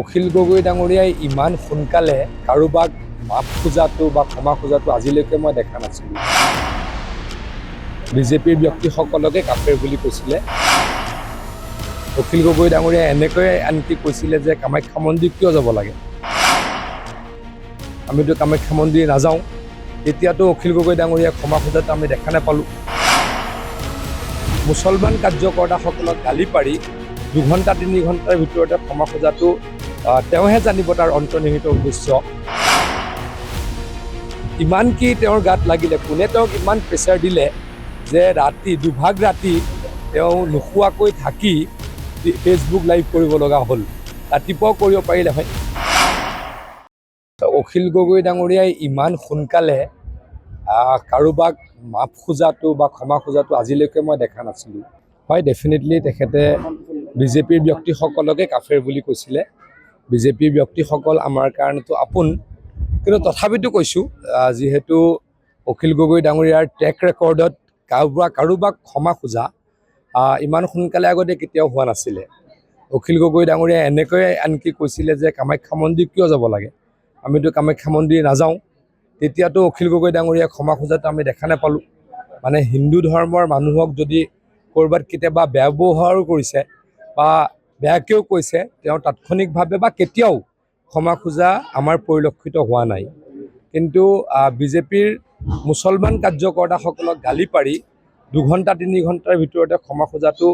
অখিল গগৈ ডাঙৰীয়াই ইমান সোনকালে কাৰোবাক মাফ খোজাটো বা ক্ষমা খোজাটো আজিলৈকে মই দেখা নাছিলোঁ। বিজেপিৰ ব্যক্তিসকলকে কাফেৰ বুলি কৈছিলে। অখিল গগৈ ডাঙৰীয়াই এনেকৈয়ে আনকি কৈছিলে যে, কামাখ্যা মন্দিৰ কিয় যাব লাগে? আমিতো কামাখ্যা মন্দিৰ নাযাওঁ। তেতিয়াতো অখিল গগৈ ডাঙৰীয়াই ক্ষমা খোজাটো আমি দেখা নাপালোঁ। মুছলমান কাৰ্যকৰ্তাসকলক গালি পাৰি দুঘণ্টা, তিনি ঘণ্টাৰ ভিতৰতে ক্ষমা খোজাটো তেওঁহে জানিব তাৰ অন্তৰ্নিহিত উদ্দেশ্য। ইমান কি তেওঁৰ গাত লাগিলে কোনে তেওঁক ইমান প্ৰেছাৰ দিলে যে ৰাতি দুভাগ ৰাতি তেওঁ নোখোৱাকৈ থাকি ফেচবুক লাইভ কৰিব লগা হ'ল। ৰাতিপুৱাও কৰিব পাৰিলে হয়। অখিল গগৈ ডাঙৰীয়াই ইমান সোনকালে কাৰোবাক মাফ খোজাটো বা ক্ষমা খোজাটো আজিলৈকে মই দেখা নাছিলোঁ। হয় ডেফিনেটলি তেখেতে বিজেপিৰ ব্যক্তিসকলকে কাফেৰ বুলি কৈছিলে। বিজেপিৰ ব্যক্তিসকল আমাৰ কাৰণেতো আপোন। কিন্তু তথাপিতো কৈছোঁ যিহেতু অখিল গগৈ ডাঙৰীয়াৰ ট্ৰেক ৰেকৰ্ডত কাৰোবাক কাৰোবাক ক্ষমা খোজা ইমান সোনকালে আগতে কেতিয়াও হোৱা নাছিলে। অখিল গগৈ ডাঙৰীয়াই এনেকৈয়ে আনকি কৈছিলে যে কামাখ্যা মন্দিৰ কিয় যাব লাগে? আমিতো কামাখ্যা মন্দিৰ নাযাওঁ। তেতিয়াতো অখিল গগৈ ডাঙৰীয়াই ক্ষমা খোজাটো আমি দেখা নাপালোঁ। মানে হিন্দু ধৰ্মৰ মানুহক যদি ক'ৰবাত কেতিয়াবা বেয়া ব্যৱহাৰো কৰিছে বা বেয়াকৈও কৈছে, তেওঁ তাৎক্ষণিকভাৱে বা কেতিয়াও ক্ষমা খোজা আমাৰ পৰিলক্ষিত হোৱা নাই। কিন্তু বিজেপিৰ মুছলমান কাৰ্যকৰ্তাসকলক গালি পাৰি দুঘণ্টা, তিনি ঘণ্টাৰ ভিতৰতে ক্ষমা খোজাটো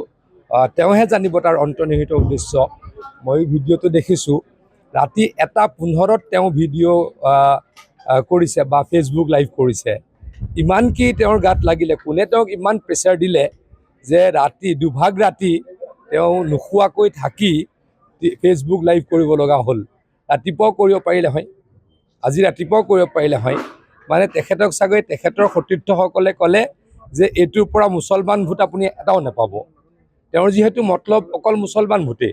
তেওঁহে জানিব তাৰ অন্তৰ্নিহিত উদ্দেশ্য। মই ভিডিঅ'টো দেখিছোঁ, ৰাতি এটা পোন্ধৰত তেওঁ ভিডিঅ' কৰিছে বা ফেচবুক লাইভ কৰিছে। ইমান কি তেওঁৰ গাত লাগিলে, কোনে তেওঁক ইমান প্ৰেছাৰ দিলে যে ৰাতি, দুভাগ ৰাতি তেওঁ নোখোৱাকৈ থাকি ফেচবুক লাইভ কৰিব লগা হ'ল। ৰাতিপুৱাও কৰিব পাৰিলে হয়। আজি ৰাতিপুৱাও কৰিব পাৰিলে হয়। মানে তেখেতক চাগৈ তেখেতৰ সতীৰ্থসকলে ক'লে যে এইটোৰ পৰা মুছলমান ভোট আপুনি এটাও নাপাব। তেওঁৰ যিহেতু মতলব অকল মুছলমান ভোটেই।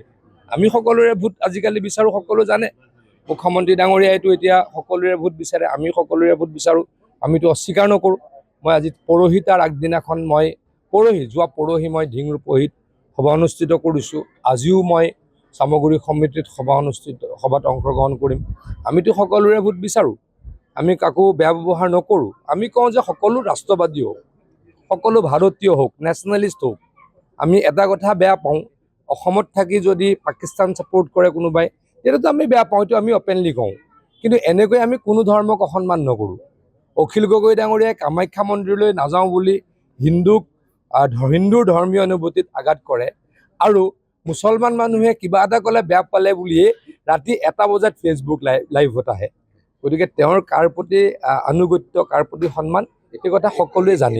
আমি সকলোৰে ভোট আজিকালি বিচাৰোঁ সকলো জানে। মুখ্যমন্ত্ৰী ডাঙৰীয়াইতো এতিয়া সকলোৰে ভোট বিচাৰে আমি সকলোৰে ভোট বিচাৰোঁ। আমিতো অস্বীকাৰ নকৰোঁ। মই আজি পৰহি তাৰ আগদিনাখন মই পৰহি যোৱা পৰহি মই ঢিংৰূপহীত সভা অনুষ্ঠিত কৰিছোঁ। আজিও মই চামগুৰি সমিতিত সভা অনুষ্ঠিত সভাত অংশগ্ৰহণ কৰিম। আমিতো সকলোৰে ভোট বিচাৰোঁ। আমি কাকো বেয়া ব্যৱহাৰ নকৰোঁ। আমি কওঁ যে সকলো ৰাষ্ট্ৰবাদী হওক সকলো ভাৰতীয় হওক নেশ্যনেলিষ্ট হওক আমি এটা কথা বেয়া পাওঁ। অসমত থাকি যদি পাকিস্তান ছাপোৰ্ট কৰে কোনোবাই তেতিয়াতো আমি বেয়া পাওঁ এইটো আমি অপেনলি কওঁ। কিন্তু এনেকৈ আমি কোনো ধৰ্মক অসন্মান নকৰোঁ। অখিল গগৈ ডাঙৰীয়াই কামাখ্যা মন্দিৰলৈ নাযাওঁ বুলি হিন্দুক হিন্দুৰ ধৰ্মীয় অনুভূতিত আঘাত কৰে। আৰু মুছলমান মানুহে কিবা এটা ক'লে বেয়া পালে বুলিয়ে ৰাতি এটা বজাত ফেচবুক লাই লাইভত আহে। গতিকে তেওঁৰ কাৰ প্ৰতি আনুগত্য কাৰ প্ৰতি সন্মান এইটো কথা সকলোৱে জানে